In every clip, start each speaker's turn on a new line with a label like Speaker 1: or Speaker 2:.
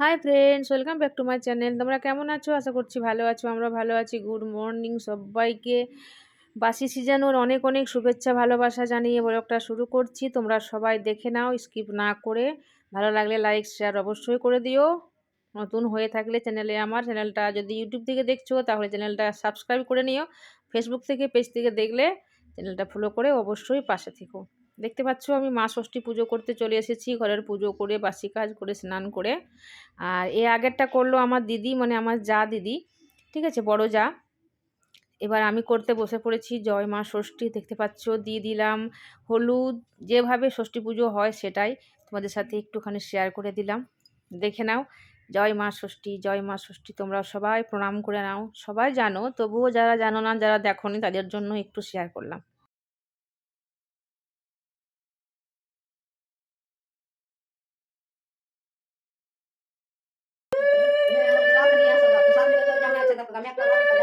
Speaker 1: Hi friends welcome back to my channel তোমরা কেমন আছো? আশা করছি ভালো আছো আমরা ভালো আছি। গুড মর্নিং সবাইকে। বাসি সিজনোর অনেক অনেক শুভেচ্ছা, ভালোবাসা জানিয়ে ব্লগটা শুরু করছি। তোমরা সবাই দেখে নাও স্কিপ না করে। ভালো লাগলে লাইক শেয়ার অবশ্যই করে দিও। নতুন হয়ে থাকলে চ্যানেলে আমার চ্যানেলটা যদি ইউটিউব থেকে দেখছ, তাহলে চ্যানেলটা সাবস্ক্রাইব করে নিও। ফেসবুক থেকে পেজ থেকে দেখলে চ্যানেলটা ফলো করে অবশ্যই পাশে থেকো। দেখতে পাচ্ছ আমি মা ষষ্ঠী পুজো করতে চলে এসেছি, ঘরের পুজো করে, বাসি কাজ করে, স্নান করে। আর এ আগেরটা করল আমার দিদি মানে আমার যা দিদি, ঠিক আছে, বড় যা। এবার আমি করতে বসে পড়েছি, জয় মা ষষ্ঠী, দেখতে পাচ্ছ, দিয়ে দিলাম হলুদ, যেভাবে ষষ্ঠী পুজো হয় সেটাই তোমাদের সাথে একটুখানি শেয়ার করে দিলাম। দেখে নাও, জয় মা ষষ্ঠী, জয় মা ষষ্ঠী, তোমরা সবাই প্রণাম করে নাও। সবাই জানো, তবুও যারা জানো না, যারা দেখোনি, তাদের জন্য একটু শেয়ার করলাম।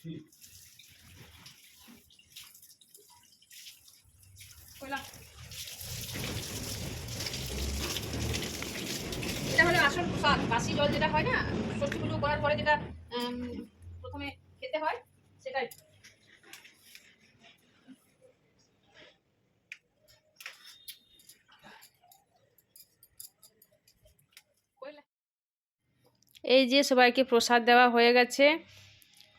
Speaker 1: এটা হলো আসল জল যেটা হয় না করার যেটা প্রথমে খেতে হয়, সেটাই। এই যে সবাইকে প্রসাদ দেওয়া হয়ে গেছে।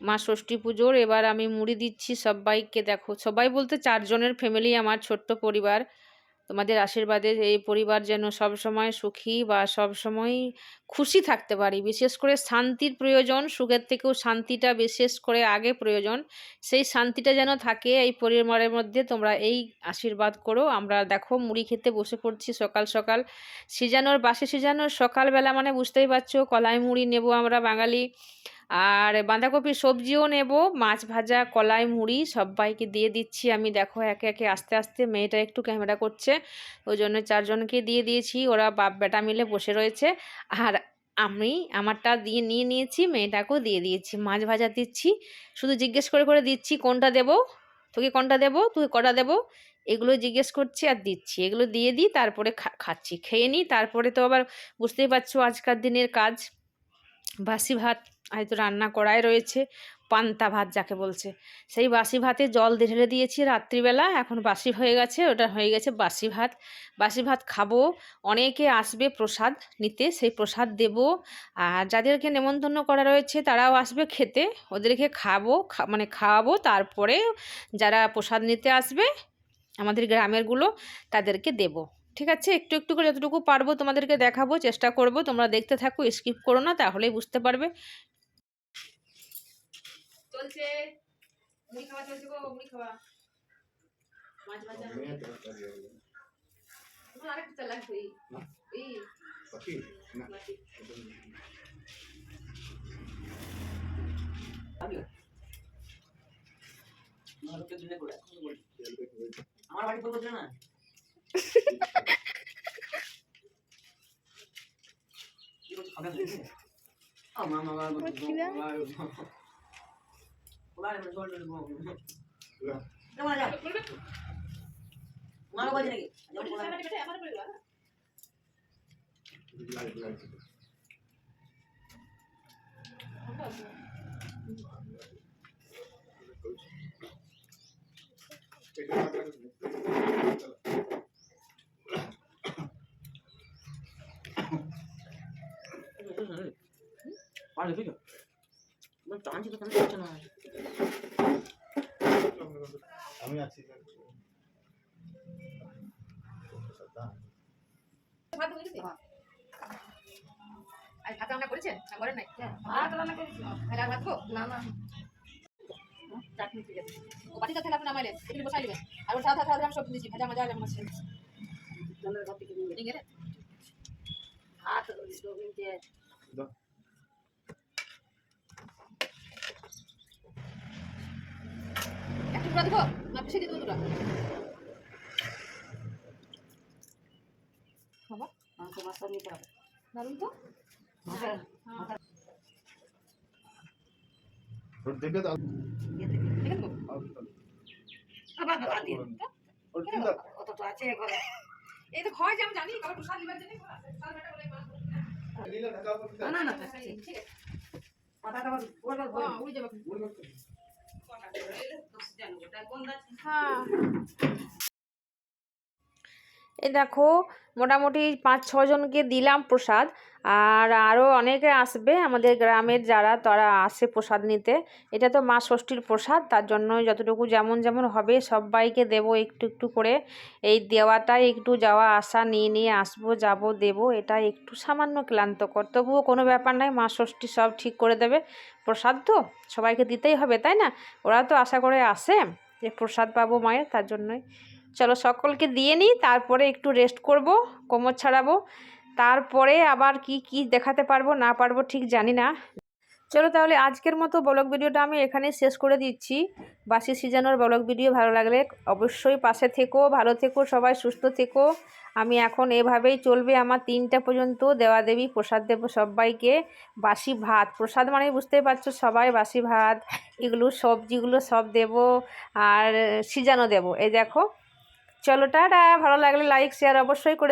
Speaker 1: মা ষষ্ঠী পুজোর, এবার আমি মুড়ি দিচ্ছি সবাইকে দেখো সবাই বলতে চারজনের ফ্যামিলি আমার ছোট্ট পরিবার। তোমাদের আশীর্বাদে এই পরিবার যেন সবসময় সুখী বা সবসময় খুশি থাকতে পারি। বিশেষ করে শান্তির প্রয়োজন, সুখের থেকেও শান্তিটা বিশেষ করে আগে প্রয়োজন। সেই শান্তিটা যেন থাকে এই পরিবারের মধ্যে, তোমরা এই আশীর্বাদ করো। আমরা দেখো, মুড়ি খেতে বসে পড়ছি সকাল সকাল। সিজানোর, বাসে সিজানোর সকালবেলা মানে বুঝতেই পারছ, কলাই মুড়ি নেব আমরা বাঙালি। আর বাঁধাকপির সবজিও নেব, মাছ ভাজা, কলাই, মুড়ি সবাইকে দিয়ে দিচ্ছি আমি। দেখো একে একে আস্তে আস্তে মেয়েটা একটু ক্যামেরা করছে, ওই জন্য চারজনকে দিয়ে দিয়েছি। ওরা বাপ বেটা মিলে বসে রয়েছে। আর আমি আমারটা দিয়ে নিয়ে নিয়েছি, মেয়েটাকেও দিয়ে দিয়েছি। মাছ ভাজা দিচ্ছি। শুধু জিজ্ঞেস করে করে দিচ্ছি, কোনটা দেবো? তোকে কোনটা দেবো? তুই কটা দেবো? এগুলো জিজ্ঞেস করছি আর দিচ্ছি। এগুলো দিয়ে দিই, তারপরে খাচ্ছি। খেয়ে নিই, তারপরে তো আবার বুঝতেই পারছ আজকার দিনের কাজ। বাসি ভাত হয়তো রান্না করাই রয়েছে, পান্তা ভাত যাকে বলছে। সেই বাসি ভাতে জল ঢেলে দিয়েছি রাত্রিবেলা, এখন বাসি হয়ে গেছে, ওটা হয়ে গেছে বাসি ভাত। বাসি ভাত খাব, অনেকে আসবে প্রসাদ নিতে, সেই প্রসাদ দেব। আর যাদেরকে নেমন্তন্ন করা রয়েছে, তারাও আসবে খেতে, ওদেরকে খাব মানে খাওয়াবো, তারপরে যারা প্রসাদ নিতে আসবে, আমাদের গ্রামেরগুলো, তাদেরকে দেব। ঠিক আছে? একটু একটু করে যতটুকু পারব তোমাদেরকে দেখাবো, চেষ্টা করব। তোমরা দেখতে থাকো, স্কিপ করো না, তাহলেই বুঝতে পারবে। চলছে মুড়ি খাওয়া চলছে গো মুড়ি খাওয়া মাছ ভাজা তোমার আরেকটা চাল লাগবে এই এই
Speaker 2: বাকি না
Speaker 1: বাটি।
Speaker 3: আমার বাড়ি ফোন করছিল না কি করছ খাবে না ও মা মা বাবা ওলা রে চল চল কেমন যা মা বাবা নাকি
Speaker 1: বাটি বাটি বাটি আমার করে দাও
Speaker 3: পারলে বুঝছ মানে টানছি তো টানতে পারছে না
Speaker 2: আমি আছি
Speaker 1: ভাত আর ভাত রান্না করেছেন? না করেন নাই?
Speaker 4: ভাত রান্না করেছি।
Speaker 1: তাহলে আর ভাত
Speaker 4: না না।
Speaker 1: চাটনি ঠিক আছে। ও বাটিটা তাহলে আপনি নামাইলেন এগুলো বসাই দিবেন আর ওর সাথে সাথে আমি সব দিয়েছি ভাজা মাজা যেমন আছে
Speaker 4: থেকে ভাত
Speaker 1: পুরা দেবো না পিছিয়ে দিয়ে দেবো বাবা
Speaker 3: মাংস মাছটা নিতে হবে
Speaker 1: দারুণ তো
Speaker 2: দেখে দাও
Speaker 1: দেখে
Speaker 3: আবার দিয়ে কত তো আছে ঘরে
Speaker 1: এই তো হয় যে আমি জানি কারণ প্রসাদ নিবার জন্য প্রসাদ বেটা বলে
Speaker 2: নীলা ঢাকা উপর
Speaker 3: না না না ঠিক আছে।
Speaker 1: হ্যাঁ উড়ে যাবে
Speaker 2: себя
Speaker 1: на вот. এই দেখো, মোটামুটি পাঁচ ছজনকে দিলাম প্রসাদ। আর আরও অনেকে আসবে আমাদের গ্রামের যারা, তারা আসে প্রসাদ নিতে। এটা তো মা ষষ্ঠীর প্রসাদ, তার জন্য যতটুকু যেমন যেমন হবে সবাইকে দেব একটু একটু করে। এই দেওয়াটাই একটু যাওয়া, আসা, নিয়ে নিয়ে আসব, যাব, দেব এটা একটু সামান্য ক্লান্তকর। তবুও কোনো ব্যাপার নাই, মা ষষ্ঠী সব ঠিক করে দেবে। প্রসাদ তো সবাইকে দিতেই হবে, তাই না? ওরা তো আশা করে আসে যে প্রসাদ পাবো মায়ের, তার জন্যই। চলো সকলকে দিয়ে নিই, তারপরে একটু রেস্ট করব, কোমর ছাড়াবো, তারপরে আবার কি কি দেখাতে পারব, না পারব ঠিক জানি না। চলো তাহলে আজকের মতো ব্লগ ভিডিওটা আমি এখানে শেষ করে দিচ্ছি। বাসি সিজনের ব্লগ ভিডিও ভালো লাগলে অবশ্যই পাশে থেকো, ভালো থেকো, সবাই সুস্থ থেকো। আমি এখন এভাবেই চলবে আমার তিনটা পর্যন্ত, দেওয়া দেবী, প্রসাদ দেবো সবাইকে। বাসি ভাত, প্রসাদ মানে বুঝতেই পারছ সবাই বাসি ভাত, এগুলো সবজিগুলো সব দেব, আর সিজানো দেব, এই দেখো। চলো টাটা। ভালো লাগলে লাইক শেয়ার অবশ্যই করে